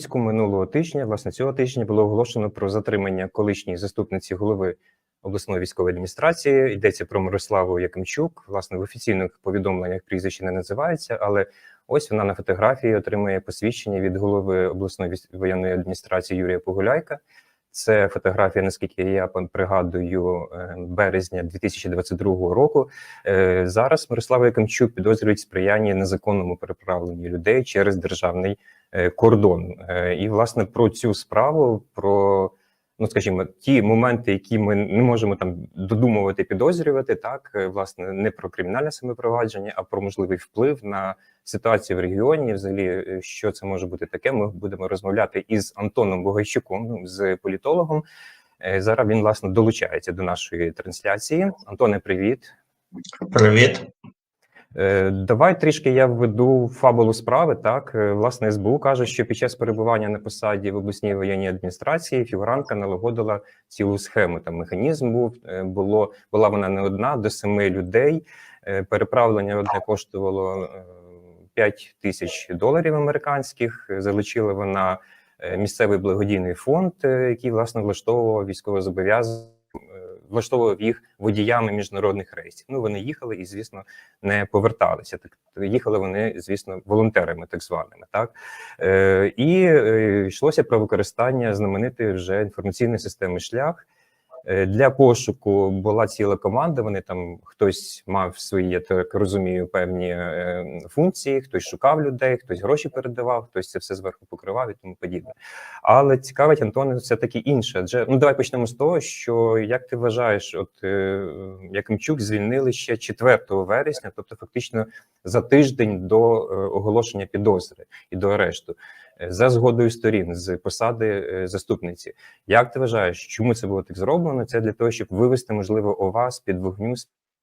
Луцьку минулого тижня, власне, цього тижня було оголошено про затримання колишньої заступниці голови обласної військової адміністрації. Йдеться про Мирославу Якимчук. Власне, в офіційних повідомленнях прізвище не називається, але ось вона на фотографії отримує посвідчення від голови обласної воєнної адміністрації Юрія Погуляйка. Це фотографія, наскільки я пригадую, е, березня 2022 року. Е, Зараз Мирослава Якимчук підозрюють сприяння незаконному переправленню людей через державний кордон. Е, І власне про цю справу, про ну скажімо, ті моменти, які ми не можемо там додумувати, підозрювати, так е, власне не про кримінальне самопровадження, а про можливий вплив на ситуацію в регіоні. Взагалі, е, що це може бути таке. Ми будемо розмовляти із Антоном Богайчуком, ну, з політологом. Е, Зараз він власне долучається до нашої трансляції. Антоне, привіт. Привіт. Е, Давай трішки я введу фабулу справи. Так, Е, власне, СБУ каже, що під час перебування на посаді в обласній воєнній адміністрації фігурантка налагодила цілу схему. Там механізм був е, було була вона не одна до семи людей. Переправлення одне коштувало е, 5 тисяч доларів американських. Залучила вона місцевий благодійний фонд, який власне влаштовував військовозобов'язаних, влаштовував їх водіями міжнародних рейсів. Ну вони їхали і, звісно, не поверталися. Так їхали вони, звісно, волонтерами, так званими. Так е, і е, йшлося про використання знаменитої вже інформаційної системи шлях. Е, Для пошуку була ціла команда. Вони там хтось мав свої, я так розумію, певні е, функції, хтось шукав людей, хтось гроші передавав, хтось це все зверху покривав і тому подібне. Але цікавить Антоне, все таки інше. Адже ну давай почнемо з того, що як ти вважаєш, от е, Якимчук звільнили ще 4 вересня, тобто фактично за тиждень до оголошення підозри і до арешту, за згодою сторін з посади е, заступниці. Як ти вважаєш, чому це було так зроблено? Це для того, щоб вивести, можливо, ОВА з під вогню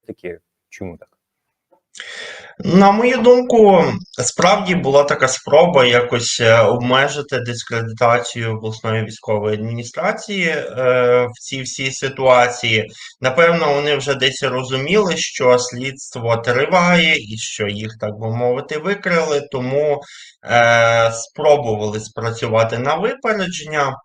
таке. Чому так? На мою думку, справді була така спроба якось е, обмежити дискредитацію обласної військової адміністрації е, в цій всій ситуації. Напевно, вони вже десь розуміли, що слідство триває і що їх, так би мовити, викрили, тому е, спробували спрацювати на випередження.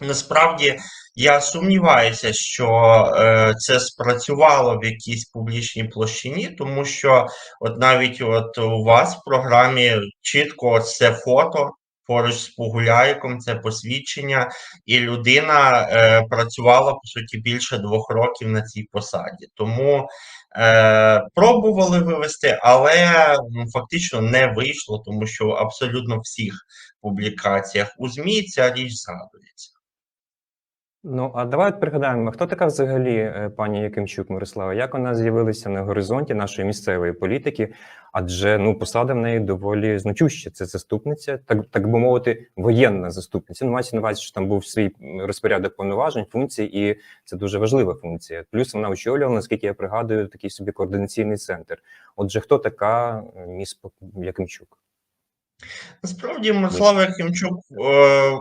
Насправді я сумніваюся, що е, це спрацювало в якійсь публічній площині, тому що от навіть от у вас в програмі чітко це фото поруч з Погуляйком, це посвідчення, і людина е, працювала по суті більше двох років на цій посаді. Тому е, пробували вивести, але м, фактично не вийшло, тому що абсолютно всіх публікаціях у ЗМІ ця річ згадується. Ну а давай от пригадаємо, хто така взагалі е, пані Якимчук Мирослава? Як вона з'явилася на горизонті нашої місцевої політики? Адже ну посада в неї доволі значуща. Це заступниця, так так би мовити, воєнна заступниця. Ну, мається на увазі, що там був свій розпорядок повноважень, функцій, і це дуже важлива функція. Плюс вона очолювала, наскільки я пригадую, такий собі координаційний центр. Отже, хто така е, міс Якимчук? Насправді, Мирослава Якимчук е,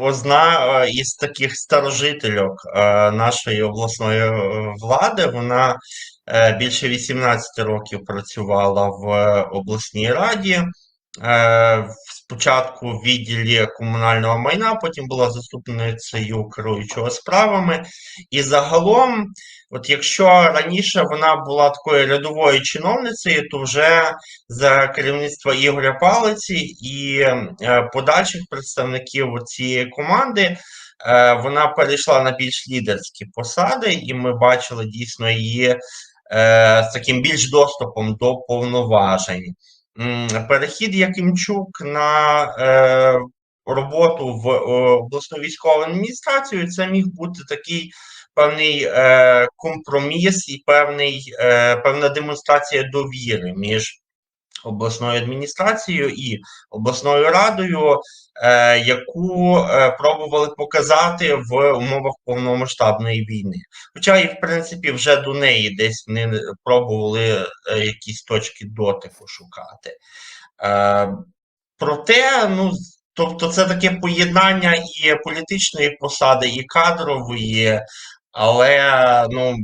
одна е, із таких старожительок е, нашої обласної е, влади. Вона більше 18 років працювала в обласній раді. Е, Спочатку в відділі комунального майна, потім була заступницею керуючого справами. І загалом, от якщо раніше вона була такою рядовою чиновницею, то вже за керівництва Ігоря Палиці і е, подальших представників цієї команди е, вона перейшла на більш лідерські посади, і ми бачили дійсно її з таким більш доступом до повноважень. Перехід Якимчук на е, роботу в е, обласну військову адміністрацію це міг бути такий певний е, компроміс і певний, е, певна демонстрація довіри між обласною адміністрацією і обласною радою, е, яку е, пробували показати в умовах повномасштабної війни. Хоча і в принципі вже до неї десь вони пробували е, якісь точки дотику шукати. Е, проте, ну. Тобто це таке поєднання і політичної посади, і кадрової, але ну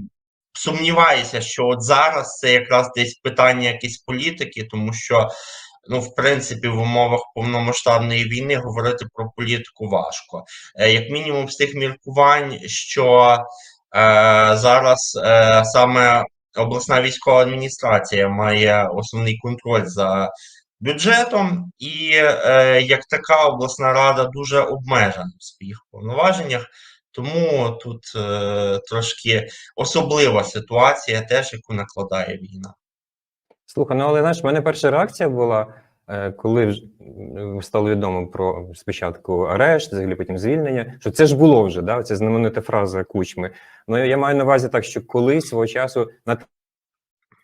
сумніваюся, що от зараз це якраз десь питання якісь політики, тому що ну, в принципі, в умовах повномасштабної війни говорити про політику важко. Е, Як мінімум, з тих міркувань, що е, зараз е, саме обласна військова адміністрація має основний контроль за бюджетом, і е, як така обласна рада дуже обмежена в своїх повноваженнях. Тому тут е, трошки особлива ситуація, теж яку накладає війна. Слухай, ну але знаєш, в мене перша реакція була, е, коли стало відомо про спочатку арешт, взагалі потім звільнення, що це ж було вже, да, це знаменита фраза кучми. Ну я маю на увазі так, що колись свого часу на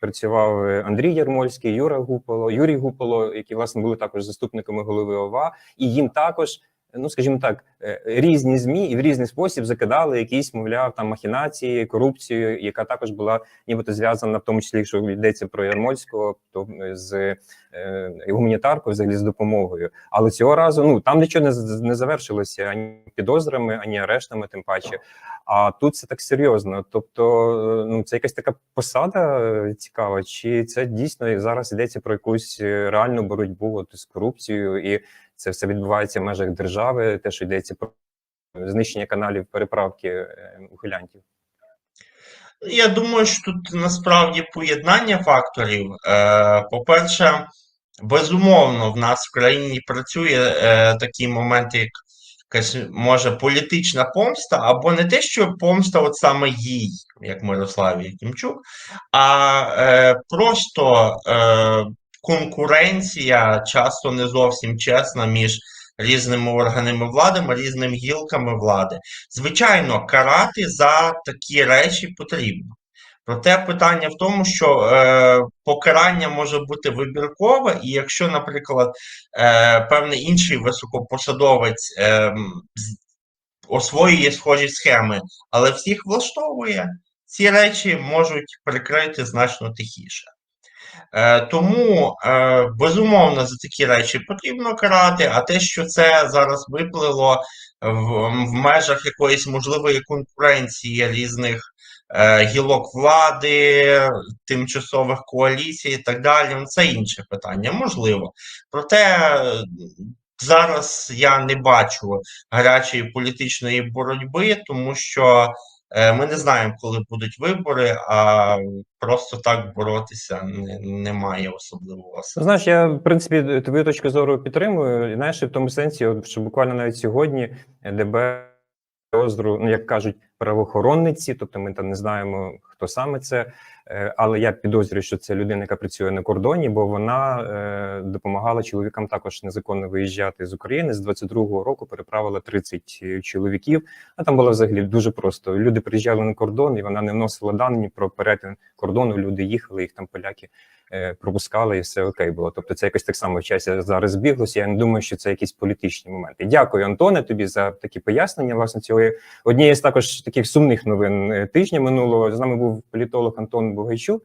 працював е, Андрій Ярмольський, Юра Гуполо, Юрій Гуполо, які власне були також заступниками голови ОВА, і їм також. Ну, скажімо так, е, різні змі і в різний спосіб закидали якісь, мовляв, там махінації, корупцію, яка також була нібито зв'язана, в тому числі, якщо йдеться про Ярмольського, то з е, гуманітаркою, взагалі з допомогою. Але цього разу ну там нічого не, не завершилося ані підозрами, ані арештами, тим паче. А тут це так серйозно. Тобто, е, ну це якась така посада е, цікава, чи це дійсно зараз йдеться про якусь реальну боротьбу от, з корупцією, і це все відбувається в межах держави, те, що йдеться про знищення каналів переправки е, ухилянтів. Я думаю, що тут насправді поєднання факторів. Е, По-перше, безумовно, в нас в країні працює е, такі моменти, як якась може політична помста, або не те, що помста, от саме їй, як Мирославі Якимчук, а просто конкуренція часто не зовсім чесна між різними органами влади, різними гілками влади. Звичайно, карати за такі речі потрібно. Проте питання в тому, що е, покарання може бути вибіркове, і якщо, наприклад, е, певний інший високопосадовець е, освоює схожі схеми, але всіх влаштовує, ці речі можуть прикрити значно тихіше. Е, Тому, е, безумовно, за такі речі потрібно карати, а те, що це зараз виплило в, в межах якоїсь можливої конкуренції різних е, гілок влади, тимчасових коаліцій і так далі, ну, це інше питання, можливо. Проте зараз я не бачу гарячої політичної боротьби, тому що ми не знаємо, коли будуть вибори, а просто так боротися не, немає особливого Ну. Знаєш, я в принципі твою точку зору підтримую. Знаєш, в тому сенсі, що буквально навіть сьогодні ДБ підозру, ну як кажуть, правоохоронниці, тобто ми там не знаємо, хто саме це. е, Але я підозрюю, що це людина, яка працює на кордоні, бо вона е, допомагала чоловікам також незаконно виїжджати з України. З 22-го року переправила 30 чоловіків. А там було взагалі дуже просто. Люди приїжджали на кордон, і вона не вносила дані про перетин кордону. Люди їхали, їх там поляки е, пропускали, і все окей було. Тобто, це якось так само в часі зараз збіглося. Я не думаю, що це якісь політичні моменти. Дякую, Антоне, тобі за такі пояснення. Власне, цього однієї з також таких сумних новин тижня минулого з нами був політолог Антон Бугайчук.